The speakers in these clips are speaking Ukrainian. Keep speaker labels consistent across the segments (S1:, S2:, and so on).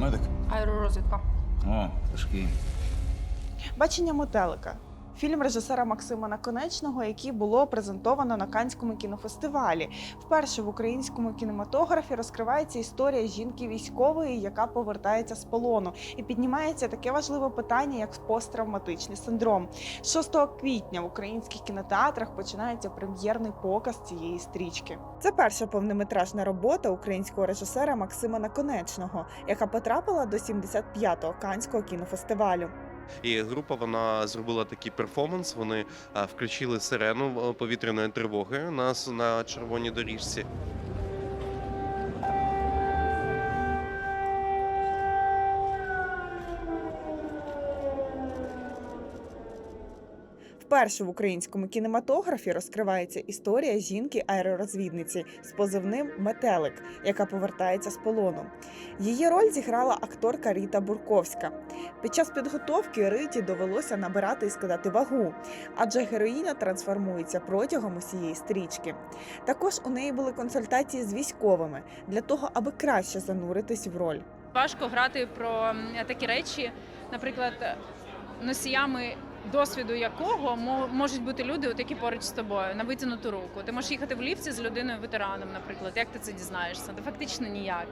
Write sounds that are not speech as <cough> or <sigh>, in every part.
S1: Парамедик?
S2: Аеророзвідка.
S1: О, важкий.
S3: Бачення метелика. Фільм режисера Максима Наконечного, який було презентовано на Канському кінофестивалі. Вперше в українському кінематографі розкривається історія жінки військової, яка повертається з полону, і піднімається таке важливе питання, як посттравматичний синдром. 6 квітня в українських кінотеатрах починається прем'єрний показ цієї стрічки. Це перша повнометражна робота українського режисера Максима Наконечного, яка потрапила до 75-го Канського кінофестивалю.
S4: І група вона зробила такий перформанс. Вони включили сирену е, повітряної тривоги нас на червоній доріжці.
S3: Вперше в українському кінематографі розкривається історія жінки-аеророзвідниці з позивним Метелик, яка повертається з полону. Її роль зіграла акторка Ріта Бурковська. Під час підготовки Риті довелося набирати і складати вагу, адже героїня трансформується протягом усієї стрічки. Також у неї були консультації з військовими для того, аби краще зануритись в роль.
S2: Важко грати про такі речі, наприклад, носіями досвіду якого мо- можуть бути люди, от які поруч з тобою на витягнуту руку. Ти можеш їхати в ліфті з людиною ветераном, наприклад. Як ти це дізнаєшся? Та фактично ніяк.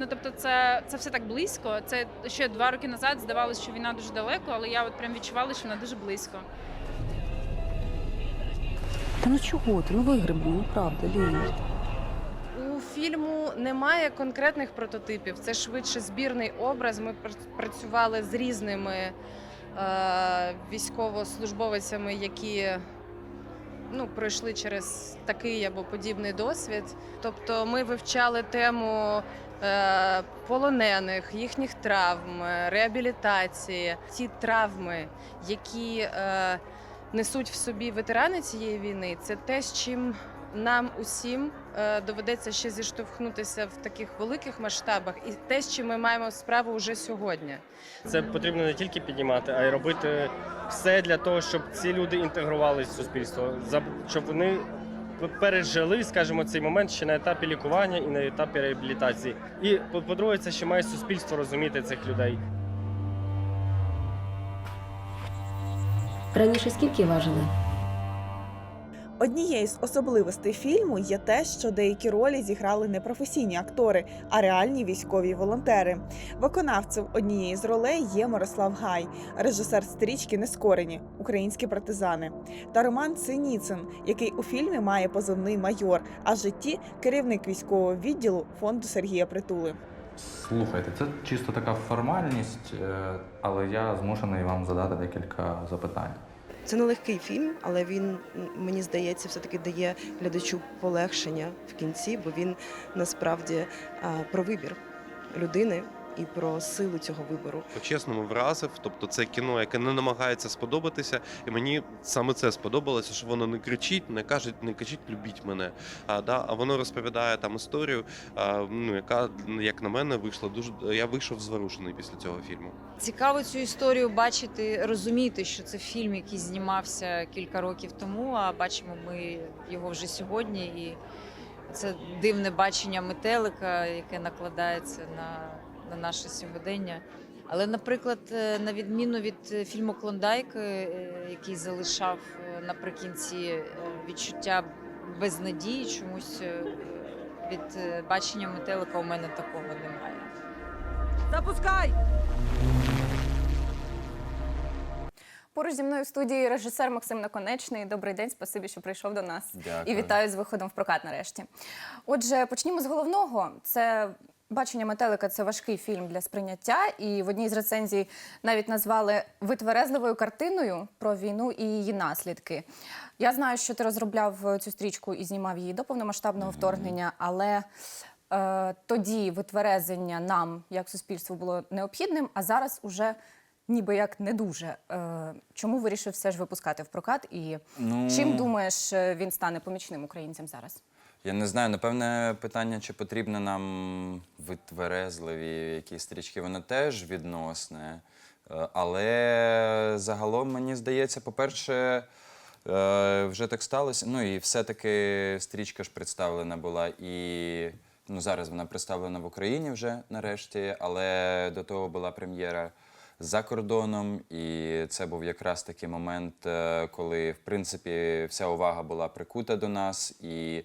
S2: Ну тобто, це, це все так близько. Це ще два роки назад здавалося, що війна дуже далеко, але я от прям відчувала, що вона дуже близько.
S5: Та ну чого ти? Ну вигребли, ну правда, Ліль.
S6: У фільму немає конкретних прототипів. Це швидше збірний образ. Ми працювали з різними військовослужбовцями, які ну, пройшли через такий або подібний досвід. Тобто ми вивчали тему е, полонених, їхніх травм, е, реабілітації, ті травми, які е, несуть в собі ветерани цієї війни. Це те, з чим нам усім е, доведеться ще зіштовхнутися в таких великих масштабах, і те, з чим ми маємо справу вже сьогодні.
S7: Це потрібно не тільки піднімати, а й робити все для того, щоб ці люди інтегрувалися в суспільство, щоб вони пережили, скажімо, цей момент ще на етапі лікування і на етапі реабілітації. І по- по-друге, це ще має суспільство розуміти цих людей.
S5: Раніше скільки важили?
S3: Однією з особливостей фільму є те, що деякі ролі зіграли не професійні актори, а реальні військові волонтери. Виконавцем однієї з ролей є Мирослав Гай, режисер стрічки Нескорені українські партизани, та Роман Синіцин, який у фільмі має позивний майор, а в житті керівник військового відділу фонду Сергія Притули.
S8: Слухайте, це чисто така формальність, е, але я змушений вам задати декілька запитань.
S9: Це нелегкий фільм, але він мені здається, все-таки дає глядачу полегшення в кінці, бо він насправді про вибір людини і про силу цього вибору.
S4: По-чесному вразив. Тобто це кіно, яке не намагається сподобатися. І мені саме це сподобалося, що воно не кричить, не каже, не кажіть, любіть мене. А, да, а воно розповідає там історію, а, ну, яка, як на мене, вийшла дуже. Я вийшов зворушений після цього фільму.
S10: Цікаво цю історію бачити, розуміти, що це фільм, який знімався кілька років тому. А бачимо ми його вже сьогодні. І це дивне бачення метелика, яке накладається на, на наше сьогодення. Але, наприклад, е, на відміну від е, фільму Клондайк, е, який залишав наприкінці відчуття безнадії, чомусь від бачення метелика у мене такого немає.
S6: Запускай!
S11: Поруч зі мною в студії режисер Максим Наконечний. Добрий день, спасибі, що прийшов до нас.
S8: Дякую.
S11: І вітаю з виходом в прокат нарешті. Отже, почнімо з головного. Це бачення метелика це важкий фільм для сприйняття. І в одній з рецензій навіть назвали витверезливою картиною про війну і її наслідки. Я знаю, що ти розробляв цю стрічку і знімав її до повномасштабного вторгнення, але. Е, тоді витверезення нам як суспільству було необхідним, а зараз уже ніби як не дуже. Е, чому вирішив все ж випускати в прокат? І
S1: Ну,
S11: чим думаєш, е, він стане помічним українцям зараз?
S1: Я не знаю, напевне, питання, чи потрібно нам витверезливі якісь стрічки, воно теж відносне. Е, Але загалом мені здається, по-перше, е, вже так сталося. Ну і все-таки стрічка ж представлена була і Ну, зараз вона представлена в Україні вже нарешті, але до того була прем'єра за кордоном, і це був якраз такий момент, е, коли в принципі вся увага була прикута до нас, і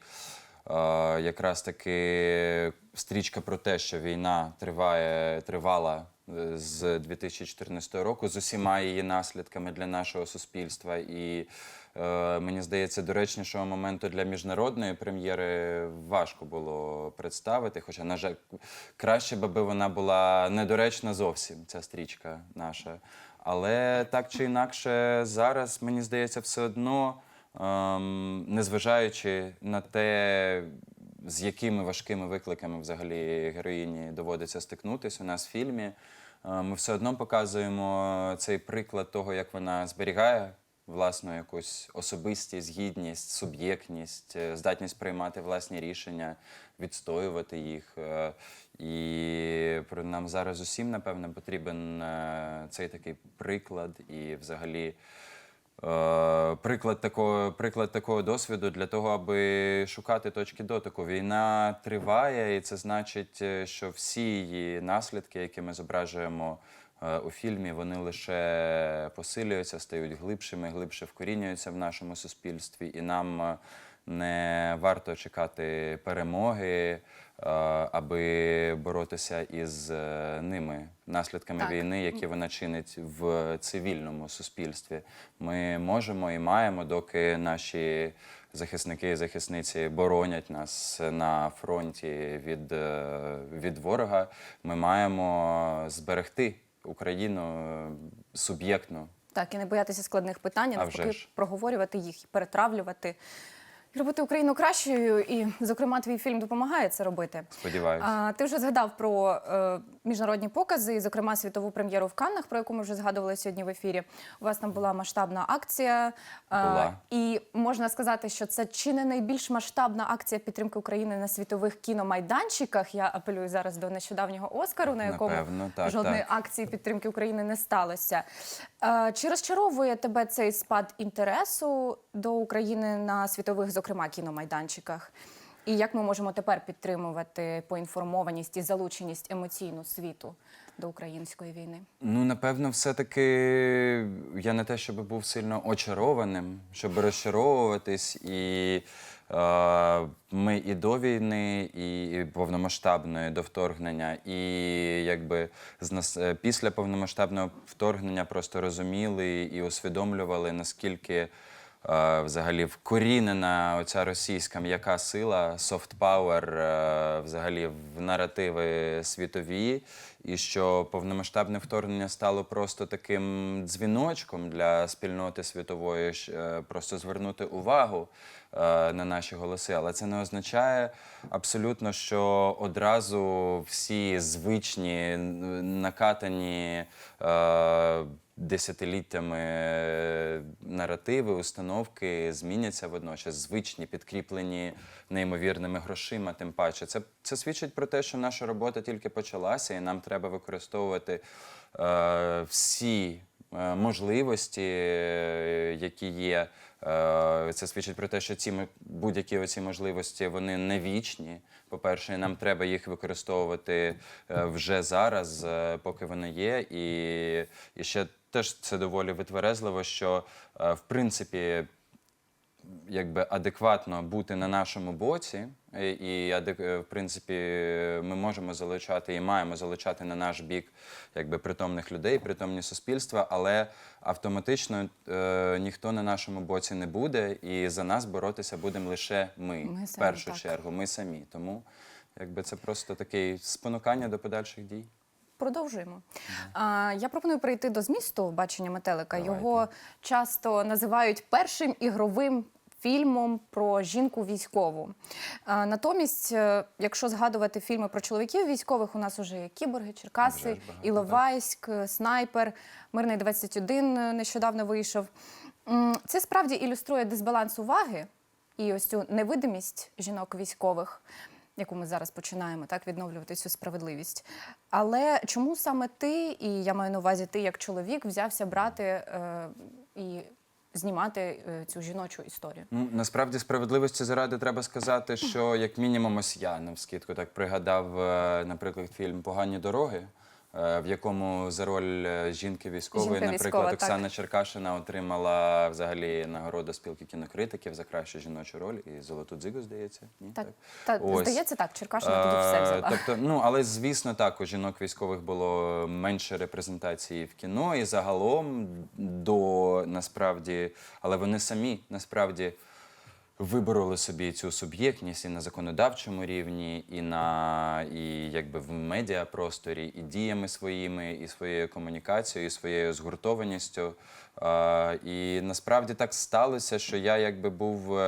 S1: якраз таки стрічка про те, що війна триває, тривала е, з 2014 року з усіма її наслідками для нашого суспільства. І е, мені здається, доречнішого моменту для міжнародної прем'єри важко було представити. Хоча, на жаль, краще би вона була недоречна зовсім, ця стрічка наша. Але так чи інакше, зараз мені здається, все одно, незважаючи на те, з якими важкими викликами взагалі героїні доводиться стикнутися у нас в фільмі, е, ми все одно показуємо цей приклад того, як вона зберігає власну якусь особистість, гідність, суб'єктність, е, здатність приймати власні рішення, відстоювати їх. Е, І нам зараз усім, напевно, потрібен цей такий приклад і взагалі. Е, Приклад такого, приклад такого досвіду для того, аби шукати точки дотику. Війна триває, і це значить, е, що всі її наслідки, які ми зображуємо е, у фільмі, вони лише посилюються, стають глибшими, глибше вкорінюються в нашому суспільстві, і нам не варто чекати перемоги, е, аби боротися із е, ними, наслідками
S11: Так.
S1: війни, які вона чинить в цивільному суспільстві. Ми можемо і маємо, доки наші захисники і захисниці боронять нас на фронті від, е, від ворога. Ми маємо зберегти Україну суб'єктну.
S11: Так, і не боятися складних питань, а навпаки проговорювати їх, перетравлювати, робити Україну кращою. І, зокрема, твій фільм допомагає це робити.
S1: Сподіваюся.
S11: А, ти вже згадав про е, міжнародні покази, і, зокрема, світову прем'єру в Каннах, про яку ми вже згадували сьогодні в ефірі. У вас там була масштабна акція. е,
S1: Була.
S11: і можна сказати, що це чи не найбільш масштабна акція підтримки України на світових кіномайданчиках. Я апелюю зараз до нещодавнього Оскару, на якому
S1: Напевно, так,
S11: жодної
S1: так.
S11: акції підтримки України не сталося. Е, Чи розчаровує тебе цей спад інтересу до України на світових, зокрема, кіномайданчиках? І як ми можемо тепер підтримувати поінформованість і залученість емоційну світу до української війни?
S1: Ну, напевно, все-таки я не те, щоб був сильно очарованим, щоб розчаровуватись. І е, ми і до війни, і, і повномасштабної до вторгнення, і якби з нас е, після повномасштабного вторгнення просто розуміли і усвідомлювали, наскільки. Е, Взагалі вкорінена оця російська м'яка сила, е, взагалі в наративи світові, і що повномасштабне вторгнення стало просто таким дзвіночком для спільноти світової, е, просто звернути увагу е, на наші голоси. Але це не означає абсолютно, що одразу всі звичні накатані. Десятиліттями е, наративи, установки зміняться водночас, звичні, підкріплені неймовірними грошима. Тим паче, це, це свідчить про те, що наша робота тільки почалася, і нам треба використовувати е, всі е, можливості, е, які є. Е, Це свідчить про те, що ці будь-які оці можливості вони не вічні. По-перше, нам треба їх використовувати е, вже зараз, поки вони є. І, і ще теж це доволі витверезливо, що е, в принципі якби адекватно бути на нашому боці, і, і е, в принципі ми можемо залучати і маємо залучати на наш бік якби притомних людей, притомні суспільства, але автоматично е, ніхто на нашому боці не буде, і за нас боротися будемо лише ми,
S11: Ми
S1: в першу
S11: так.
S1: чергу. Ми самі. Тому якби це просто таке спонукання до подальших дій.
S11: Продовжуємо. А, я пропоную перейти до змісту бачення метелика.
S1: Давайте.
S11: Його часто називають першим ігровим. Фільмом про жінку військову. А, натомість, е, якщо згадувати фільми про чоловіків військових, у нас вже є кіборги, Черкаси,
S1: багато,
S11: Іловайськ, е, Снайпер, Мирний 21 е, нещодавно вийшов. Це справді ілюструє дисбаланс уваги і ось цю невидимість жінок військових, яку ми зараз починаємо так відновлювати цю справедливість. Але чому саме ти, і я маю на увазі ти як чоловік, взявся брати е, і знімати е, цю жіночу історію?
S1: Ну, насправді справедливості заради треба сказати, що як мінімум ось я навскідку так пригадав, е, наприклад, фільм Погані дороги. Е, В якому за роль е, жінки військової,
S11: Жінка
S1: наприклад,
S11: військова, так.
S1: Оксана Черкашина отримала взагалі нагороду спілки кінокритиків за кращу жіночу роль і золоту дзигу, здається. Ні?
S11: Так, та
S1: Ось.
S11: здається, так, Черкашина тоді все
S1: Е,
S11: взяла.
S1: Тобто, ну але звісно, так у жінок військових було менше репрезентації в кіно і загалом до насправді, але вони самі насправді вибороли собі цю суб'єктність і на законодавчому рівні, і на і якби в медіапросторі, і діями своїми, і своєю комунікацією, і своєю згуртованістю. Е, і насправді так сталося, що я якби був.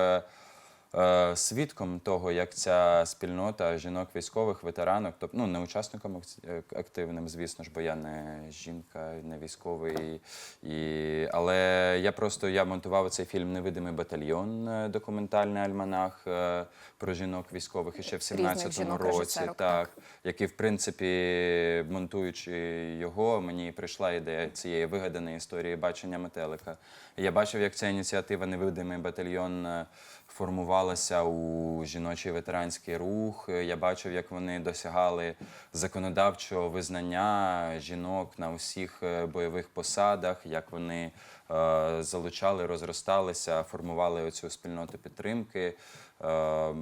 S1: Е, свідком того, як ця спільнота жінок військових, ветеранок, тобто ну не учасником е, активним, звісно ж, бо я не жінка, не військовий. І, але я просто я монтував цей фільм Невидимий батальйон, е, документальний альманах про жінок військових іще в 17-му році.
S11: режисерок,
S1: Так, який, в принципі, монтуючи його, мені прийшла ідея цієї вигаданої історії бачення метелика. Я бачив, як ця ініціатива Невидимий батальйон формувалася у жіночий ветеранський рух. Я бачив, як вони досягали законодавчого визнання жінок на усіх е, бойових посадах, як вони е, залучали, розросталися, формували оцю спільноту підтримки. Е,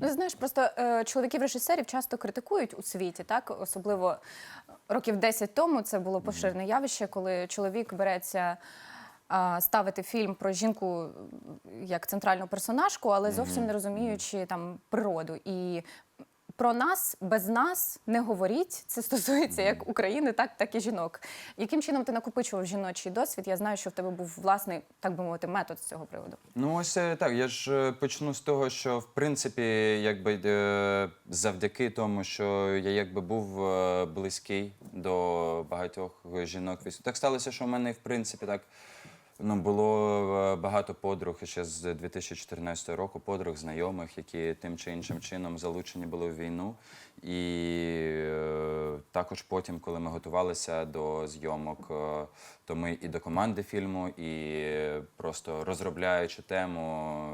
S11: Ну, знаєш, просто е, чоловіків-режисерів часто критикують у світі, так особливо років 10 тому це було поширене явище, коли чоловік береться. Ставити фільм про жінку як центральну персонажку, але зовсім не розуміючи там природу. І про нас без нас не говоріть. Це стосується як України, так, так і жінок. Яким чином ти накопичував жіночий досвід? Я знаю, що в тебе був власний, так би мовити, метод з цього приводу.
S1: Ну, ось е, так. Я ж е, почну з того, що в принципі, якби е, завдяки тому, що я якби був близький до багатьох жінок. Так сталося, що в мене, в принципі, так. Ну, було е, багато подруг ще з 2014 року, подруг знайомих, які тим чи іншим чином залучені були в війну. І е, також потім, коли ми готувалися до зйомок, е, то ми і до команди фільму, і просто розробляючи тему,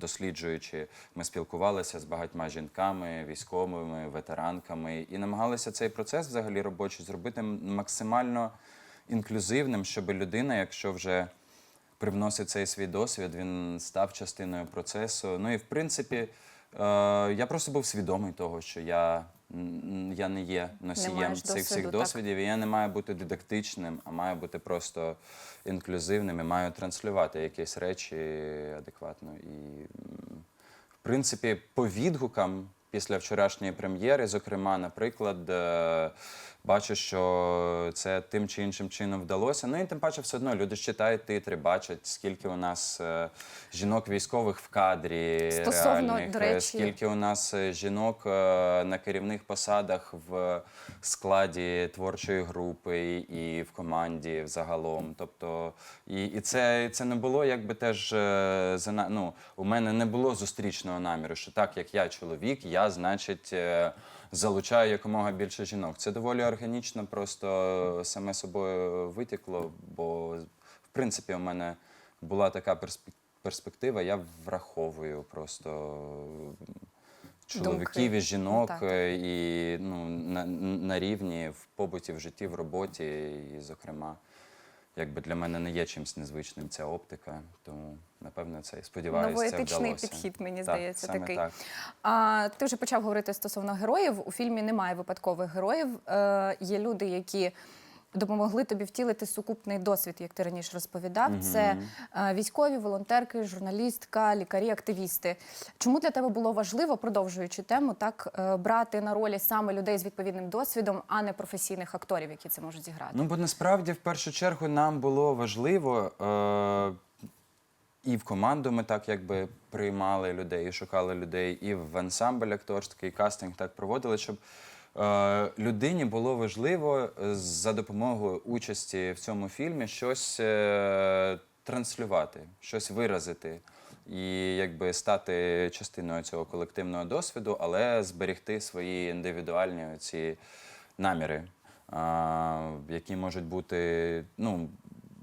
S1: досліджуючи, ми спілкувалися з багатьма жінками, військовими, ветеранками і намагалися цей процес взагалі робочий зробити максимально інклюзивним, щоб людина, якщо вже привносить цей свій досвід, він став частиною процесу. Ну і в принципі, е, я просто був свідомий того, що я, я не є носієм цих всіх
S11: досвіду, так.
S1: досвідів, і я не маю бути дидактичним, а маю бути просто інклюзивним і маю транслювати якісь речі адекватно. І в принципі, по відгукам після вчорашньої прем'єри, зокрема, наприклад, е, бачу, що це тим чи іншим чином вдалося. Ну і тим паче, все одно люди ж читають титри, бачать, скільки у нас е, жінок військових в кадрі,
S11: Стосовно,
S1: реальних,
S11: до
S1: е,
S11: речі-
S1: скільки у нас е, жінок на керівних посадах в складі творчої групи і в команді взагалом. Тобто, і, і це, і це не було якби теж ну, у мене не було зустрічного наміру, що так як я чоловік, я, значить, е, залучаю якомога більше жінок. Це доволі органічно, просто саме собою витікло, бо в принципі у мене була така перспектива. Я враховую просто чоловіків і жінок
S11: Так.
S1: е, і ну, на, на рівні в побуті, в житті, в роботі. І, зокрема, якби для мене не є чимось незвичним ця оптика. Тому, напевно, це і сподіваюся,
S11: Новоетичний підхід, мені
S1: Так,
S11: здається,
S1: саме
S11: такий.
S1: Так.
S11: А ти вже почав говорити стосовно героїв. У фільмі немає випадкових героїв. Е, є люди, які допомогли тобі втілити сукупний досвід, як ти раніше розповідав.
S1: Мгм.
S11: Це е, військові, волонтерки, журналістка, лікарі, активісти. Чому для тебе було важливо, продовжуючи тему, так е, брати на ролі саме людей з відповідним досвідом, а не професійних акторів, які це можуть зіграти?
S1: Ну, бо насправді, в першу чергу, нам було важливо. Е- і в команду ми так якби приймали людей, і шукали людей, і в ансамбль акторський, і кастинг так проводили, щоб людині було важливо е, за допомогою участі в цьому фільмі щось е, транслювати, щось виразити. І якби стати частиною цього колективного досвіду, але зберегти свої індивідуальні ці наміри, які можуть бути ну,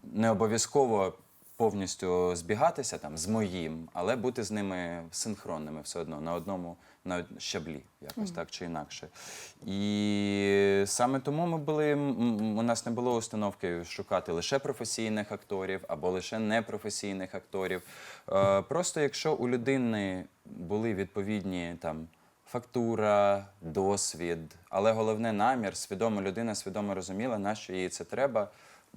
S1: не обов'язково повністю збігатися там з моїм, але бути з ними синхронними все одно на одному на щаблі, якось так чи інакше. І саме тому ми були. У нас не було установки шукати лише професійних акторів або лише непрофесійних акторів. Е, Просто якщо у людини були відповідні там. Фактура, досвід, але головне намір, свідома людина свідомо розуміла, на що їй це треба.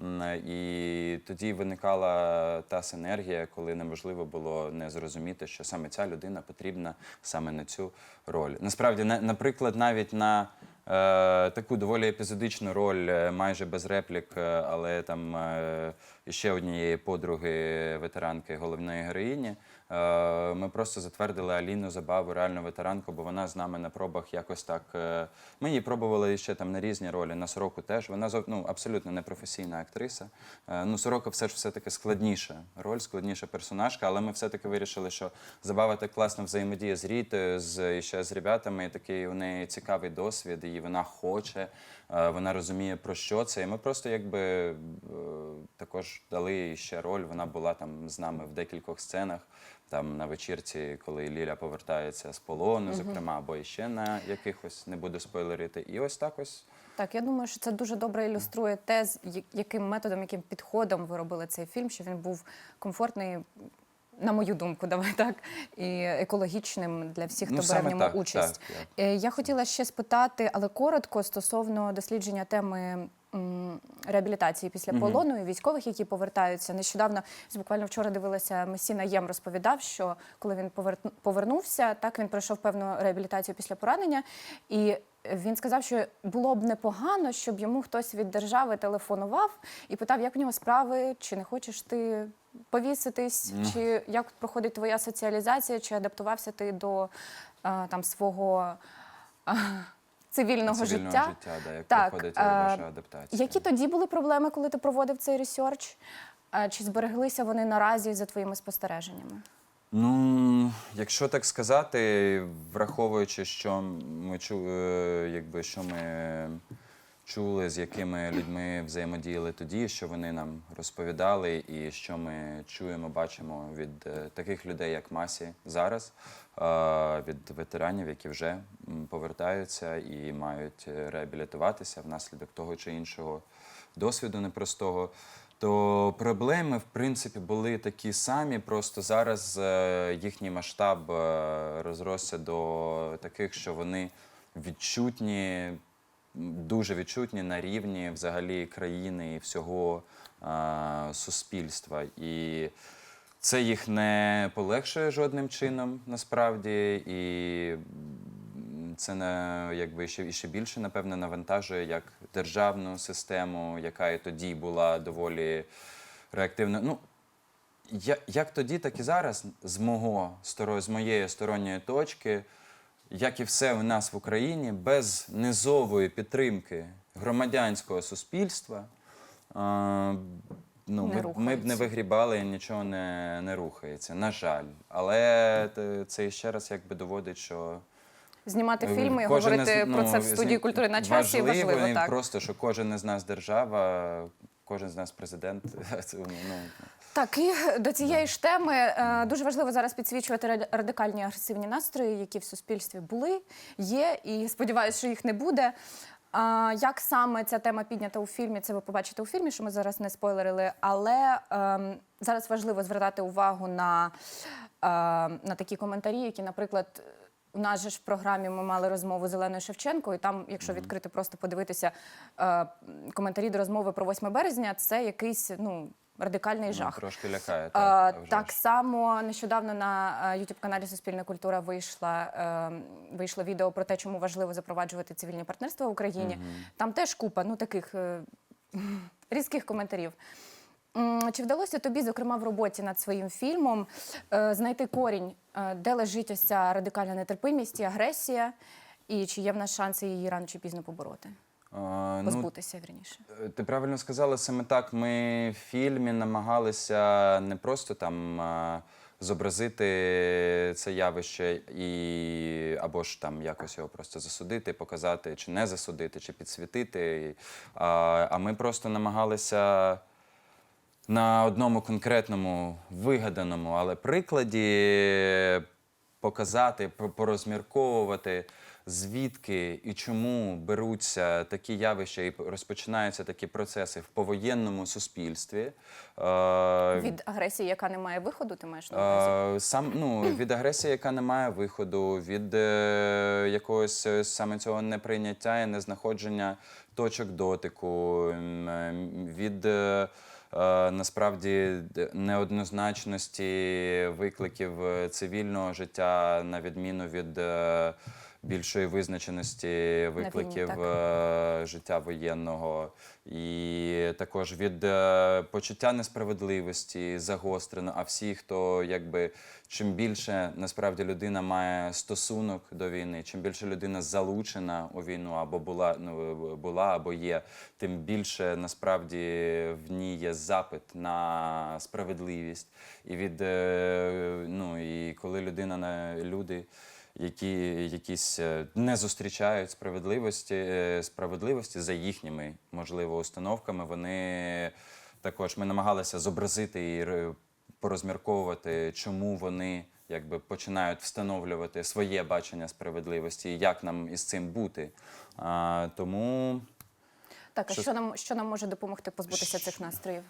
S1: М, І тоді виникала та синергія, коли неможливо було не зрозуміти, що саме ця людина потрібна саме на цю роль. Насправді, на- наприклад, навіть на е, таку доволі епізодичну роль, е, майже без реплік, е, але там е, ще однієї подруги ветеранки головної героїні. Е, Ми просто затвердили Аліну Забаву, реальну ветеранку, бо вона з нами на пробах якось так. е, Ми її пробували ще там на різні ролі. На сороку теж. Вона ну, абсолютно не професійна актриса. Е, Ну, сорока все ж все-таки складніша роль, складніша персонажка, але ми все-таки вирішили, що забава так класно взаємодіє з Рітою, з ще з ребятами. Такий у неї цікавий досвід, і вона хоче, вона розуміє про що це. І ми просто якби також дали їй ще роль. Вона була там з нами в декількох сценах. Там на вечірці, коли Ліля повертається з полону, зокрема, або ще на якихось не буду спойлерити. І ось так ось
S11: Так, я думаю, що це дуже добре ілюструє те, з яким методом, яким підходом ви робили цей фільм, що він був комфортний. На мою думку, давай так, і екологічним для всіх, хто
S1: Ну,
S11: бере в ньому
S1: так,
S11: участь.
S1: так, я-
S11: Е, Я хотіла ще спитати, але коротко стосовно дослідження теми реабілітації після полону і військових, які повертаються. Нещодавно буквально вчора дивилася Месіна Єм розповідав, що коли він повернувся, так він пройшов певну реабілітацію після поранення, і він сказав, що було б непогано, щоб йому хтось від держави телефонував і питав, як в нього справи, чи не хочеш ти повіситись,
S1: Ну.
S11: чи як проходить твоя соціалізація, чи адаптувався ти до а, там свого а, цивільного,
S1: цивільного
S11: життя.
S1: життя, да, як
S11: Так,
S1: проходить
S11: е,
S1: ваша адаптація.
S11: Які тоді були проблеми, коли ти проводив цей ресерч? Чи збереглися вони наразі за твоїми спостереженнями?
S1: Ну, якщо так сказати, враховуючи, що ми чу, е, якби що ми чули, з якими людьми взаємодіяли тоді, що вони нам розповідали, і що ми чуємо, бачимо від е, таких людей, як Масі зараз, е, від ветеранів, які вже повертаються і мають е, реабілітуватися внаслідок того чи іншого досвіду непростого. То проблеми, в принципі, були такі самі. Просто зараз їхній масштаб розросся до таких, що вони відчутні, дуже відчутні на рівні взагалі країни і всього е, суспільства. І це їх не полегшує жодним чином насправді. І це не якби ще, ще більше, напевне, навантажує як державну систему, яка і тоді була доволі реактивна. Ну, я, як тоді, так і зараз, з мого з моєї сторонньої точки, як і все у нас в Україні, без низової підтримки громадянського суспільства. Ну,
S11: Не
S1: ми, б- ми б не вигрібали, нічого не, не рухається, на жаль. Але це ще раз якби доводить, що
S11: Знімати
S1: Е,
S11: фільми і говорити
S1: із-
S11: про
S1: ну,
S11: це в студії культури на часі
S1: важливо,
S11: важливо,
S1: і
S11: так.
S1: просто, що кожен із нас держава, кожен з нас президент. <laughs> Це, ну,
S11: Так, і до цієї ж теми е, дуже важливо зараз підсвічувати радикальні агресивні настрої, які в суспільстві були, є, і сподіваюся, що їх не буде. А, як саме ця тема піднята у фільмі, це ви побачите у фільмі, що ми зараз не спойлерили. Але ем, зараз важливо звертати увагу на, е, на такі коментарі, які, наприклад, у нас же ж в програмі ми мали розмову з Оленою Шевченко, і там, якщо відкрити, просто подивитися е, коментарі до розмови про 8 березня, це якийсь ну, радикальний
S1: ну,
S11: жах.
S1: трошки лякає.
S11: А,
S1: Так, а
S11: так само нещодавно на youtube каналі Суспільна культура вийшла, е, вийшло відео про те, чому важливо запроваджувати цивільні партнерства в Україні. Там теж купа ну, таких е, <laughs> різких коментарів. Чи вдалося тобі, зокрема, в роботі над своїм фільмом е, знайти корінь, е, де лежить ось ця радикальна нетерпимість і агресія, і чи є в нас шанси її рано чи пізно побороти?
S1: Ну,
S11: Позбутися, вірніше.
S1: Е, Ти правильно сказала саме так. Ми в фільмі намагалися не просто там зобразити це явище і або ж там якось його просто засудити, показати, чи не засудити, чи підсвітити. А, а ми просто намагалися на одному конкретному вигаданому, але прикладі показати, порозмірковувати, звідки і чому беруться такі явища і розпочинаються такі процеси в повоєнному суспільстві. Е,
S11: Від агресії, яка не має виходу, ти маєш на увазі?
S1: Е, Сам ну від агресії, яка не має виходу, від е, якогось саме цього неприйняття і незнаходження точок дотику, від е, насправді неоднозначності викликів цивільного життя, на відміну від е, більшої визначеності викликів
S11: так.
S1: е, життя воєнного, і також від е, почуття несправедливості загострено. А всі, хто якби чим більше насправді людина має стосунок до війни, чим більше людина залучена у війну або була ну була або є, тим більше насправді в ній є запит на справедливість. І від е, ну і коли людина на люди які якісь е, не зустрічають справедливості, е, справедливості за їхніми, можливо, установками. Вони також ми намагалися зобразити і порозмірковувати, чому вони якби починають встановлювати своє бачення справедливості і як нам із цим бути. А, тому
S11: Так, а
S1: що-
S11: що нам що нам може допомогти позбутися цих настроїв?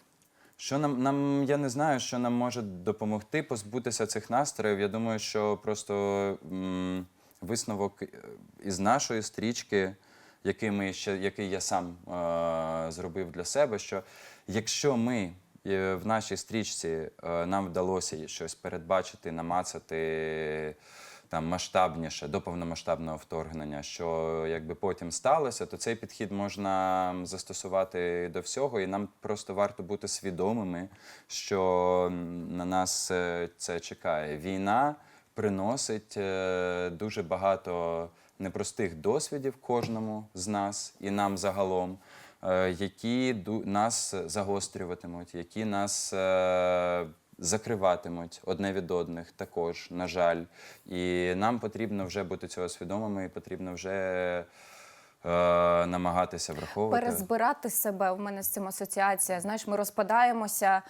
S1: Що нам, нам я не знаю, що нам може допомогти позбутися цих настроїв. Я думаю, що просто м, висновок е, із нашої стрічки, який, ми ще, який я сам е, зробив для себе, що якщо ми е, в нашій стрічці е, нам вдалося щось передбачити, намацати там масштабніше до повномасштабного вторгнення, що якби потім сталося, то цей підхід можна застосувати до всього, і нам просто варто бути свідомими, що на нас е, це чекає. Війна приносить е, дуже багато непростих досвідів кожному з нас і нам загалом. е, Які нас загострюватимуть, які нас закриватимуть одне від одних також, на жаль. І нам потрібно вже бути цього свідомими, і потрібно вже е, намагатися враховувати.
S11: Перезбирати себе в мене з цим асоціація. Знаєш, ми розпадаємося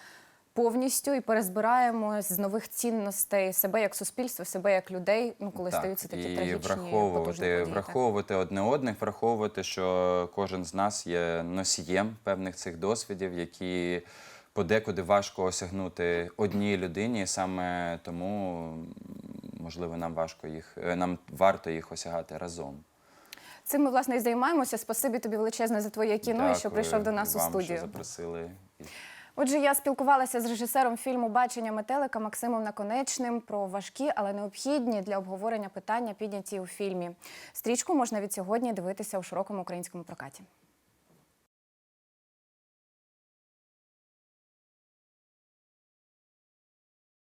S11: повністю і перезбираємо з нових цінностей себе як суспільство, себе як людей. Ну коли
S1: Так,
S11: стаються такі
S1: і
S11: трагічні
S1: враховувати, враховувати одне одних, враховувати, що кожен з нас є носієм певних цих досвідів, які подекуди важко осягнути одній людині. Саме тому можливо нам важко їх, е, нам варто їх осягати разом.
S11: Цим ми власне і займаємося. Спасибі тобі величезне за твоє кіно і що прийшов до нас у студію.
S1: Що запросили.
S11: Отже, я спілкувалася з режисером фільму Бачення метелика Максимом Наконечним про важкі, але необхідні для обговорення питання, підняті у фільмі. Стрічку можна від сьогодні дивитися у широкому українському прокаті.